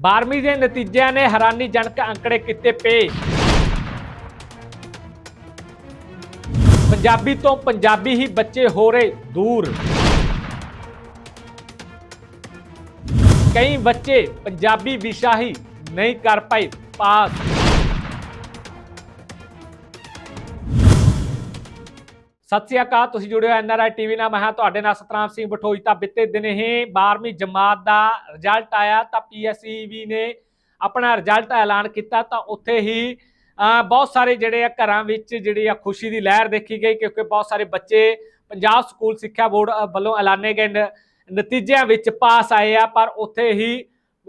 12ਵੀਂ ਦੇ ਨਤੀਜਿਆਂ ਨੇ ਹੈਰਾਨੀਜਨਕ ਅੰਕੜੇ ਕੀਤੇ ਪਏ ਪੰਜਾਬੀ ਤੋਂ ਪੰਜਾਬੀ ਹੀ ਬੱਚੇ ਹੋ ਰਹੇ ਦੂਰ। ਕਈ ਬੱਚੇ ਪੰਜਾਬੀ ਵਿਸ਼ਾ ਹੀ ਨਹੀਂ ਕਰ ਪਾਏ ਪਾਸ। ਸਤਿ ਸ਼੍ਰੀ ਅਕਾਲ, ਤੁਸੀਂ ਜੁੜੇ ਹੋ ਐਨਆਰਆਈ ਟੀਵੀ ਨਾਲ। ਮੈਂ ਹਾਂ ਤੁਹਾਡੇ ਨਾਲ ਸਤਨਾਮ ਸਿੰਘ ਬਠੋਈ। ਤਾਂ ਬਿੱਤੇ ਦਿਨੇ ਹੀ 12ਵੀਂ ਜਮਾਤ ਦਾ ਰਿਜ਼ਲਟ ਆਇਆ, ਤਾਂ ਪੀਐਸਈਬੀ ਨੇ ਆਪਣਾ ਰਿਜ਼ਲਟ ਐਲਾਨ ਕੀਤਾ। ਤਾਂ ਉੱਥੇ ਹੀ ਬਹੁਤ ਸਾਰੇ ਜਿਹੜੇ ਆ ਘਰਾਂ ਵਿੱਚ ਜਿਹੜੀ ਆ ਖੁਸ਼ੀ ਦੀ ਲਹਿਰ ਦੇਖੀ ਗਈ, ਕਿਉਂਕਿ ਬਹੁਤ ਸਾਰੇ ਬੱਚੇ ਪੰਜਾਬ ਸਕੂਲ ਸਿੱਖਿਆ ਬੋਰਡ ਵੱਲੋਂ ਐਲਾਨੇ ਗਏ। ਨ- ਨਤੀਜਿਆਂ ਵਿੱਚ ਪਾਸ ਆਏ ਆ, ਪਰ ਉੱਥੇ ਹੀ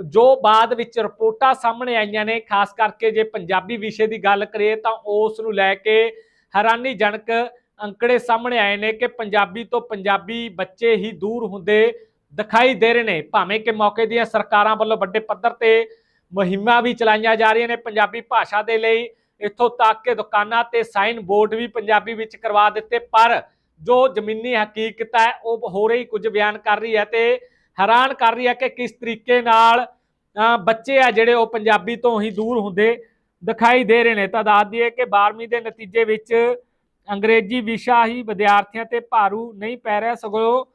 ਜੋ ਬਾਅਦ ਵਿੱਚ ਰਿਪੋਰਟਾਂ ਸਾਹਮਣੇ ਆਈਆਂ ਨੇ, ਖਾਸ ਕਰਕੇ ਜੇ ਪੰਜਾਬੀ ਵਿਸ਼ੇ ਦੀ ਗੱਲ ਕਰੀਏ, ਤਾਂ ਉਸ ਨੂੰ ਲੈ ਕੇ ਹੈਰਾਨੀਜਨਕ ਅੰਕੜੇ ਸਾਹਮਣੇ ਆਏ ਨੇ ਕਿ ਪੰਜਾਬੀ ਤੋਂ ਪੰਜਾਬੀ ਬੱਚੇ ਹੀ ਦੂਰ ਹੁੰਦੇ ਦਿਖਾਈ ਦੇ ਰਹੇ ਨੇ। ਭਾਵੇਂ ਕਿ ਮੌਕੇ ਦੀਆਂ ਸਰਕਾਰਾਂ ਵੱਲੋਂ ਵੱਡੇ ਪੱਧਰ ਤੇ ਮੁਹਿੰਮਾਂ ਵੀ ਚਲਾਈਆਂ ਜਾ ਰਹੀਆਂ ਨੇ ਪੰਜਾਬੀ ਭਾਸ਼ਾ ਦੇ ਲਈ। ਇੱਥੋਂ ਤੱਕ ਕਿ ਦੁਕਾਨਾਂ ਤੇ ਸਾਈਨ ਬੋਰਡ ਵੀ ਪੰਜਾਬੀ ਵਿੱਚ ਕਰਵਾ ਦਿੱਤੇ, ਪਰ ਜੋ ਜ਼ਮੀਨੀ ਹਕੀਕਤ ਹੈ, ਉਹ ਹੋਰ ਹੀ ਕੁਝ ਬਿਆਨ ਕਰ ਰਹੀ ਹੈ ਤੇ ਹੈਰਾਨ ਕਰ ਰਹੀ ਹੈ ਕਿ ਕਿਸ ਤਰੀਕੇ ਨਾਲ ਬੱਚੇ ਆ ਜਿਹੜੇ ਉਹ ਪੰਜਾਬੀ ਤੋਂ ਹੀ ਦੂਰ ਹੁੰਦੇ ਦਿਖਾਈ ਦੇ ਰਹੇ ਨੇ। ਤਾਂ ਦੱਸ ਦਈਏ ਕਿ 12ਵੀਂ ਦੇ ਨਤੀਜੇ ਵਿੱਚ ਅੰਗਰੇਜ਼ੀ ਵਿਸ਼ਾ ਹੀ ਵਿਦਿਆਰਥੀਆਂ ਤੇ ਭਾਰੂ ਨਹੀਂ ਪੈ ਰਿਹਾ। ਸਗੋਂ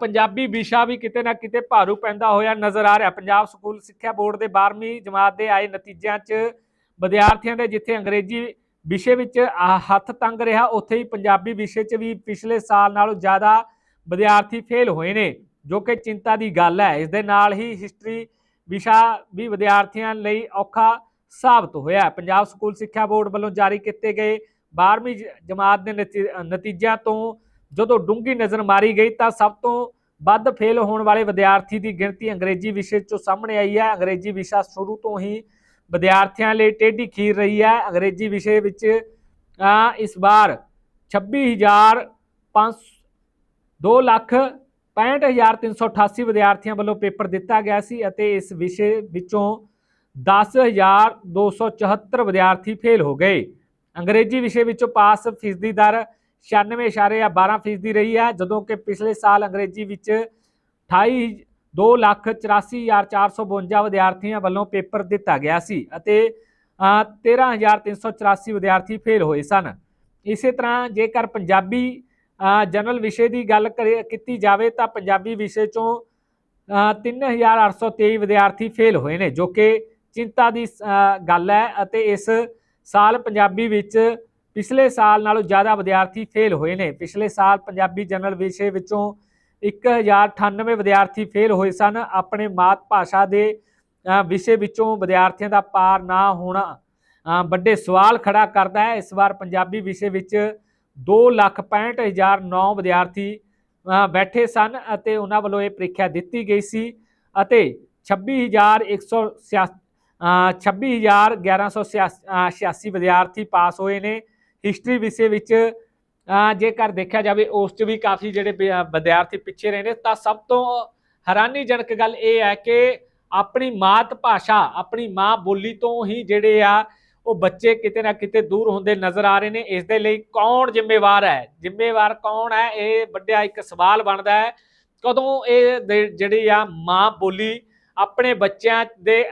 ਪੰਜਾਬੀ ਵਿਸ਼ਾ ਵੀ ਕਿਤੇ ਨਾ ਕਿਤੇ ਭਾਰੂ ਪੈਂਦਾ ਹੋਇਆ ਨਜ਼ਰ ਆ ਰਿਹਾ। ਪੰਜਾਬ ਸਕੂਲ ਸਿੱਖਿਆ ਬੋਰਡ ਦੇ 12ਵੀਂ ਜਮਾਤ ਦੇ ਆਏ ਨਤੀਜਿਆਂ 'ਚ ਵਿਦਿਆਰਥੀਆਂ ਦੇ ਜਿੱਥੇ ਅੰਗਰੇਜ਼ੀ ਵਿਸ਼ੇ ਵਿੱਚ ਆ ਹੱਥ ਤੰਗ ਰਿਹਾ, ਉੱਥੇ ਹੀ ਪੰਜਾਬੀ ਵਿਸ਼ੇ 'ਚ ਵੀ ਪਿਛਲੇ ਸਾਲ ਨਾਲੋਂ ਜ਼ਿਆਦਾ ਵਿਦਿਆਰਥੀ ਫੇਲ ਹੋਏ ਨੇ, ਜੋ ਕਿ ਚਿੰਤਾ ਦੀ ਗੱਲ ਹੈ। ਇਸ ਦੇ ਨਾਲ ਹੀ ਹਿਸਟਰੀ ਵਿਸ਼ਾ ਵੀ ਵਿਦਿਆਰਥੀਆਂ ਲਈ ਔਖਾ ਸਾਬਤ ਹੋਇਆ। ਪੰਜਾਬ ਸਕੂਲ ਸਿੱਖਿਆ ਬੋਰਡ ਵੱਲੋਂ ਜਾਰੀ ਕੀਤੇ ਗਏ 12ਵੀਂ ਜ- ਜਮਾਤ ਦੇ ਨਤੀ- ਨਤੀਜਿਆਂ ਤੋਂ ਜਦੋਂ ਡੂੰਗੀ ਨਜ਼ਰ ਮਾਰੀ ਗਈ ਤਾਂ ਸਭ ਤੋਂ ਵੱਧ ਫੇਲ ਹੋਣ ਵਾਲੇ ਵਿਦਿਆਰਥੀ ਦੀ ਗਿਣਤੀ ਅੰਗਰੇਜ਼ੀ ਵਿਸ਼ੇ 'ਚੋਂ ਸਾਹਮਣੇ ਆਈ ਹੈ। ਅੰਗਰੇਜ਼ੀ ਵਿਸ਼ਾ ਸ਼ੁਰੂ ਤੋਂ ਹੀ ਵਿਦਿਆਰਥੀਆਂ ਲਈ ਟੇਢੀ ਖੀਰ ਰਹੀ ਹੈ। ਅੰਗਰੇਜ਼ੀ ਵਿਸ਼ੇ ਵਿੱਚ ਇਸ ਵਾਰ 26005 2 ਲੱਖ 65388 ਵਿਦਿਆਰਥੀਆਂ ਵੱਲੋਂ ਪੇਪਰ ਦਿੱਤਾ ਗਿਆ ਸੀ ਅਤੇ ਇਸ ਵਿਸ਼ੇ ਵਿੱਚੋਂ 10274 ਵਿਦਿਆਰਥੀ ਫੇਲ ਹੋ ਗਏ। ਅੰਗਰੇਜ਼ੀ ਵਿਸ਼ੇ ਵਿੱਚੋਂ ਪਾਸ ਫੀਸਦੀ ਦਰ 96.12 ਫੀਸਦੀ ਰਹੀ ਹੈ ਜਦੋਂ ਕਿ ਪਿਛਲੇ ਸਾਲ ਅੰਗਰੇਜ਼ੀ ਵਿੱਚ 28 ਦੋ ਲੱਖ 84452 ਵਿਦਿਆਰਥੀਆਂ ਵੱਲੋਂ ਪੇਪਰ ਦਿੱਤਾ ਗਿਆ ਸੀ ਅਤੇ ਅ, 13384 ਵਿਦਿਆਰਥੀ ਫੇਲ ਹੋਏ ਸਨ। ਇਸੇ ਤਰ੍ਹਾਂ ਜੇਕਰ ਪੰਜਾਬੀ ਜਨਰਲ ਵਿਸ਼ੇ ਦੀ ਗੱਲ ਕਰੇ ਕੀਤੀ ਜਾਵੇ ਤਾਂ ਪੰਜਾਬੀ ਵਿਸ਼ੇ ਚੋਂ ਅ, 3823 ਵਿਦਿਆਰਥੀ ਫੇਲ ਹੋਏ ਨੇ ਜੋ ਕਿ ਚਿੰਤਾ ਦੀ ਅ, ਗੱਲ ਹੈ ਅਤੇ ਇਸ ਸਾਲ ਪੰਜਾਬੀ ਵਿੱਚ ਪਿਛਲੇ ਸਾਲ ਨਾਲੋਂ ਜ਼ਿਆਦਾ ਵਿਦਿਆਰਥੀ ਫੇਲ ਹੋਏ ਨੇ। ਪਿਛਲੇ ਸਾਲ ਪੰਜਾਬੀ ਜਨਰਲ ਵਿਸ਼ੇ ਵਿੱਚੋਂ 1098 ਵਿਦਿਆਰਥੀ ਫੇਲ ਹੋਏ ਸਨ। ਆਪਣੇ ਮਾਤ ਭਾਸ਼ਾ ਦੇ ਵਿਸ਼ੇ ਵਿੱਚੋਂ ਵਿਦਿਆਰਥੀਆਂ ਦਾ ਪਾਰ ਨਾ ਹੋਣਾ ਵੱਡੇ ਸਵਾਲ ਖੜਾ ਕਰਦਾ ਹੈ। ਇਸ ਵਾਰ ਪੰਜਾਬੀ ਵਿਸ਼ੇ ਵਿੱਚ 265009 ਵਿਦਿਆਰਥੀ ਬੈਠੇ ਸਨ ਅਤੇ ਉਹਨਾਂ ਵੱਲੋਂ ਇਹ ਪ੍ਰੀਖਿਆ ਦਿੱਤੀ ਗਈ ਸੀ ਅਤੇ 26186 26186 ਵਿਦਿਆਰਥੀ ਪਾਸ ਹੋਏ ਨੇ। ਹਿਸਟਰੀ ਵਿਸ਼ੇ ਵਿੱਚ ਜੇਕਰ ਦੇਖਿਆ ਜਾਵੇ, ਉਸ 'ਚ ਵੀ ਕਾਫੀ ਜਿਹੜੇ ਵਿ- ਵਿਦਿਆਰਥੀ ਪਿੱਛੇ ਰਹੇ ਨੇ। ਤਾਂ ਸਭ ਤੋਂ ਹੈਰਾਨੀਜਨਕ ਗੱਲ ਇਹ ਹੈ ਕਿ ਆਪਣੀ ਮਾਤ ਭਾਸ਼ਾ, ਆਪਣੀ ਮਾਂ ਬੋਲੀ ਤੋਂ ਹੀ ਜਿਹੜੇ ਆ, ਉਹ ਬੱਚੇ ਕਿਤੇ ਨਾ ਕਿਤੇ ਦੂਰ ਹੁੰਦੇ ਨਜ਼ਰ ਆ ਰਹੇ ਨੇ। ਇਸ ਦੇ ਲਈ ਕੌਣ ਜ਼ਿੰਮੇਵਾਰ ਹੈ? ਜ਼ਿੰਮੇਵਾਰ ਕੌਣ ਹੈ? ਇਹ ਵੱਡਾ ਇੱਕ ਸਵਾਲ ਬਣਦਾ ਹੈ। ਕਦੋਂ ਇਹ ਜਿਹੜੀ ਆ ਮਾਂ ਬੋਲੀ ਆਪਣੇ ਬੱਚਿਆਂ ਦੇ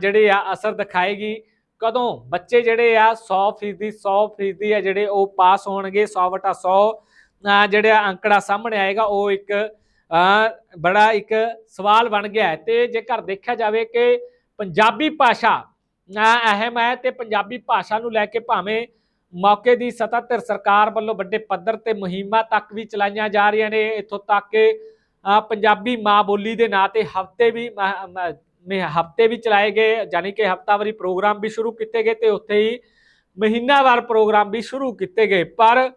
ਜਿਹੜੇ ਆ ਅਸਰ ਦਿਖਾਏਗੀ। ਕਦੋਂ? ਬੱਚੇ ਜਿਹੜੇ ਆ 100% 100% ਆ ਜਿਹੜੇ ਉਹ ਪਾਸ ਹੋਣਗੇ 100 ਵਟਾ 100 ਅ, ਜਿਹੜਾ ਅੰਕੜਾ ਸਾਹਮਣੇ ਆਏਗਾ ਉਹ ਇੱਕ ਬੜਾ ਇੱਕ ਸਵਾਲ ਬਣ ਗਿਆ ਹੈ। ਤੇ ਜੇਕਰ ਦੇਖਿਆ ਜਾਵੇ ਕਿ ਪੰਜਾਬੀ ਭਾਸ਼ਾ ਅਹਿਮ ਹੈ ਤੇ ਪੰਜਾਬੀ ਭਾਸ਼ਾ ਨੂੰ ਲੈ ਕੇ ਭਾਵੇਂ ਮੌਕੇ ਦੀ ਸਤਹ ਤੇ ਸਰਕਾਰ ਵੱਲੋਂ ਵੱਡੇ ਪੱਧਰ ਤੇ ਮੁਹਿੰਮਾਂ ਤੱਕ ਵੀ ਚਲਾਈਆਂ ਜਾ ਰਹੀਆਂ ਨੇ ਇੱਥੋਂ ਤੱਕ ਕਿ ਪੰਜਾਬੀ ਮਾਂ ਬੋਲੀ ਦੇ ਨਾਂ ਤੇ ਹਫ਼ਤੇ ਵੀ ਹਫ਼ਤੇ ਵੀ ਚਲਾਏ ਗਏ ਯਾਨੀ ਕਿ ਹਫਤਾਵਾਰੀ ਪ੍ਰੋਗਰਾਮ ਵੀ ਸ਼ੁਰੂ ਕੀਤੇ ਗਏ ਤੇ ਉੱਥੇ ਹੀ ਮਹੀਨਾਵਾਰ ਪ੍ਰੋਗਰਾਮ ਵੀ ਸ਼ੁਰੂ ਕੀਤੇ ਗਏ। ਪਰ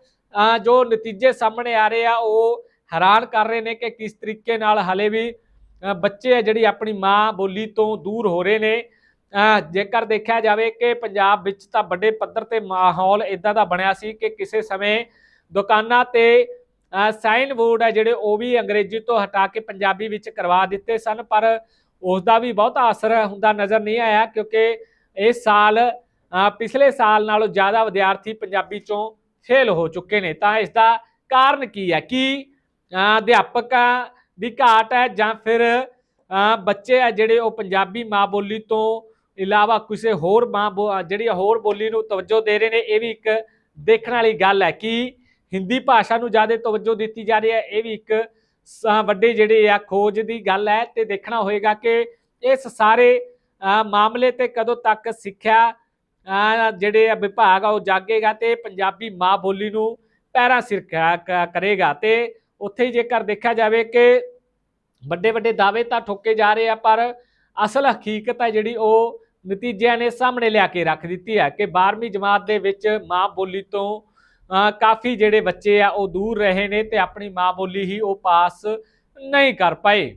ਜੋ ਨਤੀਜੇ ਸਾਹਮਣੇ ਆ ਰਹੇ ਆ, ਉਹ ਹੈਰਾਨ ਕਰ ਰਹੇ ਨੇ ਕਿ ਕਿਸ ਤਰੀਕੇ ਨਾਲ ਹਲੇ ਵੀ ਬੱਚੇ ਆ ਜਿਹੜੀ ਆਪਣੀ ਮਾਂ ਬੋਲੀ ਤੋਂ ਦੂਰ ਹੋ ਰਹੇ ਨੇ। ਜੇਕਰ ਦੇਖਿਆ ਜਾਵੇ ਕਿ ਪੰਜਾਬ ਵਿੱਚ ਤਾਂ ਵੱਡੇ ਪੱਧਰ ਤੇ ਮਾਹੌਲ ਇਦਾਂ ਦਾ ਬਣਿਆ ਸੀ ਕਿ ਕਿਸੇ ਸਮੇਂ ਦੁਕਾਨਾਂ ਤੇ ਸਾਈਨ ਬੋਰਡ ਹੈ ਜਿਹੜੇ ਉਹ ਵੀ ਅੰਗਰੇਜ਼ੀ ਤੋਂ ਹਟਾ ਕੇ ਪੰਜਾਬੀ ਵਿੱਚ ਕਰਵਾ ਦਿੱਤੇ ਸਨ, ਪਰ ਉਸ ਦਾ ਵੀ ਬਹੁਤਾ ਅਸਰ ਹੁੰਦਾ ਨਜ਼ਰ ਨਹੀਂ ਆਇਆ, ਕਿਉਂਕਿ ਇਸ ਸਾਲ ਪਿਛਲੇ ਸਾਲ ਨਾਲੋਂ ਜ਼ਿਆਦਾ ਵਿਦਿਆਰਥੀ ਪੰਜਾਬੀ ਚੋਂ ਫੇਲ ਹੋ ਚੁੱਕੇ ਨੇ। ਤਾਂ ਇਸ ਦਾ ਕਾਰਨ ਕੀ ਹੈ? ਕਿ ਅਧਿਆਪਕਾਂ ਦੀ ਘਾਟ ਹੈ ਜਾਂ ਫਿਰ ਬੱਚੇ ਆ ਜਿਹੜੇ ਉਹ ਪੰਜਾਬੀ ਮਾਂ ਬੋਲੀ ਤੋਂ ਇਲਾਵਾ ਕਿਸੇ ਹੋਰ ਮਾਂ ਬੋ- ਜਿਹੜੀ ਹੋਰ ਬੋਲੀ ਨੂੰ ਤਵੱਜੋ ਦੇ ਰਹੇ ਨੇ, ਇਹ ਵੀ ਇੱਕ ਦੇਖਣ ਵਾਲੀ ਗੱਲ ਹੈ। ਕਿ ਹਿੰਦੀ ਭਾਸ਼ਾ ਨੂੰ ਜ਼ਿਆਦਾ ਤਵੱਜੋ ਦਿੱਤੀ ਜਾ ਰਹੀ ਹੈ। ਇਹ ਵੀ ਇੱਕ ਸ- ਵੱਡੀ ਜਿਹੜੀ ਆ ਖੋਜ ਦੀ ਗੱਲ ਹੈ ਤੇ ਦੇਖਣਾ ਹੋਏਗਾ ਕਿ ਇਸ ਸਾਰੇ ਮਾਮਲੇ ਤੇ ਕਦੋਂ ਤੱਕ ਸਿੱਖਿਆ ਜਿਹੜੇ ਆ ਵਿਭਾਗ ਆ ਉਹ ਜਾਗੇਗਾ ਤੇ ਪੰਜਾਬੀ ਮਾਂ ਬੋਲੀ ਨੂੰ ਪੈਰਾਂ ਸਿਰ ਕਰੇਗਾ। ਤੇ ਉੱਥੇ ਜੇਕਰ ਦੇਖਿਆ ਜਾਵੇ ਕਿ ਵੱਡੇ ਵੱਡੇ ਦਾਅਵੇ ਤਾਂ ਠੋਕੇ ਜਾ ਰਹੇ ਆ, ਪਰ ਅਸਲ ਹਕੀਕਤ ਹੈ ਜਿਹੜੀ ਉਹ ਨਤੀਜਿਆਂ ਨੇ ਸਾਹਮਣੇ ਲਿਆ ਕੇ ਰੱਖ ਦਿੱਤੀ ਹੈ ਕਿ 12ਵੀਂ ਜਮਾਤ ਦੇ ਵਿੱਚ ਮਾਂ ਬੋਲੀ ਤੋਂ ਕਾਫੀ ਜਿਹੜੇ ਬੱਚੇ ਆ ਉਹ ਦੂਰ ਰਹੇ ਨੇ ਤੇ ਆਪਣੀ ਮਾਂ ਬੋਲੀ ਹੀ ਉਹ ਪਾਸ ਨਹੀਂ ਕਰ ਪਾਏ।